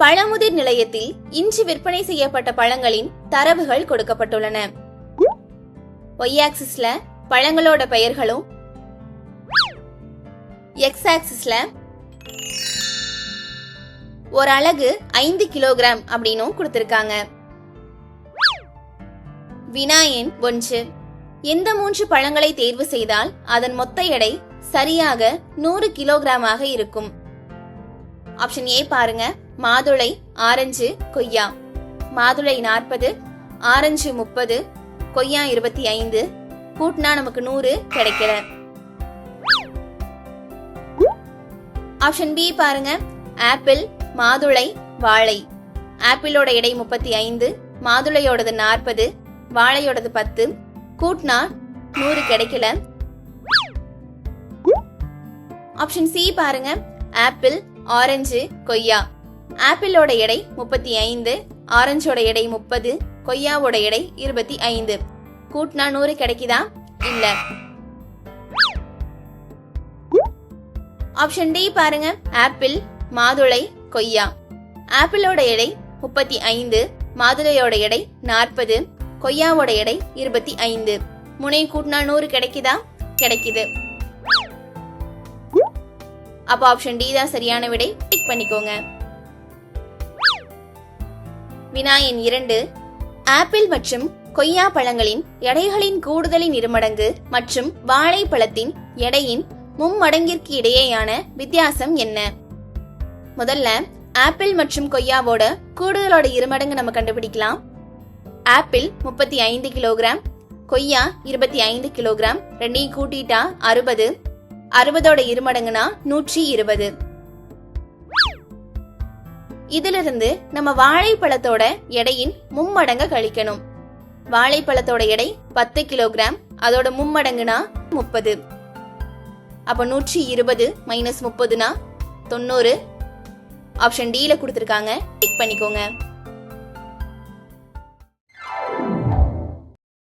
பழமுதிர் நிலையத்தில் இன்று விற்பனை செய்யப்பட்ட பழங்களின் தரவுகள் கொடுக்கப்பட்டுள்ளன. ஒய் ஆக்சிஸ்ல பழங்களோட பெயர்களும் எக்ஸ் ஆக்சிஸ்ல ஒரு அலகு ஐந்து கிலோகிராம் அப்படின்னும் கொடுத்திருக்காங்க. வினாயன் ஒன்று. எந்த மூன்று பழங்களை தேர்வு செய்தால் அதன் மொத்த எடை சரியாக நூறு கிலோகிராமாக இருக்கும். ஆப்ஷன் ஏ பாருங்க. மாதுளை ஆரஞ்சு கொய்யா. மாதுளை நாற்பது ஆரஞ்சு முப்பது கொய்யா இருபத்தி ஐந்து கூட்டினா நமக்கு நூறு கிடைக்கல. ஆப்ஷன் பி பாருங்க. ஆப்பிள் மாதுளை வாழை. ஆப்பிளோட எடை முப்பத்தி ஐந்து மாதுளையோடது நாற்பது வாழையோடது பத்து கூட்டினா நூறு கிடைக்கல. ஆப்ஷன் சி பாருங்க. ஆப்பிள் ஆரஞ்சு கொய்யா. ஆப்பிளோட எடை முப்பத்தி ஐந்து ஆரஞ்சோட எடை முப்பது கொய்யாவோட எடை இருபத்தி ஐந்து. கூட்டினா நூறு கிடைக்குதா? இல்ல. ஆப்ஷன் டி பாருங்க. ஆப்பிள் மாதுளை கொய்யா. ஆப்பிளோட எடை முப்பத்தி ஐந்து மாதுளையோட எடை நாற்பது கொய்யாவோட எடை இருபத்தி ஐந்து. முனை கூட்டினா நூறு கிடைக்குதா? கிடைக்குது. அப்ப ஆப்ஷன் டி தான் சரியான விடை. டிக் பண்ணிக்கோங்க. வினா எண் இரண்டு ஆப்பிள் மற்றும் கொய்யா பழங்களின் எடைகளின் கூடுதலின் இருமடங்கு மற்றும் வாழைப்பழத்தின் எடையின் மும்மடங்கிற்கு இடையேயான வித்தியாசம் என்ன? முதல்ல ஆப்பிள் மற்றும் கொய்யாவோட கூடுதலோட இருமடங்கு நம்ம கண்டுபிடிக்கலாம். ஆப்பிள் முப்பத்தி ஐந்து கிலோகிராம் கொய்யா இருபத்தி ஐந்து கிலோகிராம் ரெண்டையும் கூட்டிட்டா அறுபது அறுபதோட இருமடங்குனா நூற்றி இருபது. இதிலிருந்து நம்ம வாழைப்பழத்தோட எடையின் மும்மடங்க கழிக்கணும். வாழைப்பழத்தோட எடை பத்து கிலோகிராம் அதோட மும்மடங்குனா முப்பது. அப்ப நூற்றி இருபது மைனஸ் முப்பதுனா தொண்ணூறு. ஆப்ஷன் டில கொடுத்துருக்காங்க டிக் பண்ணிக்கோங்க.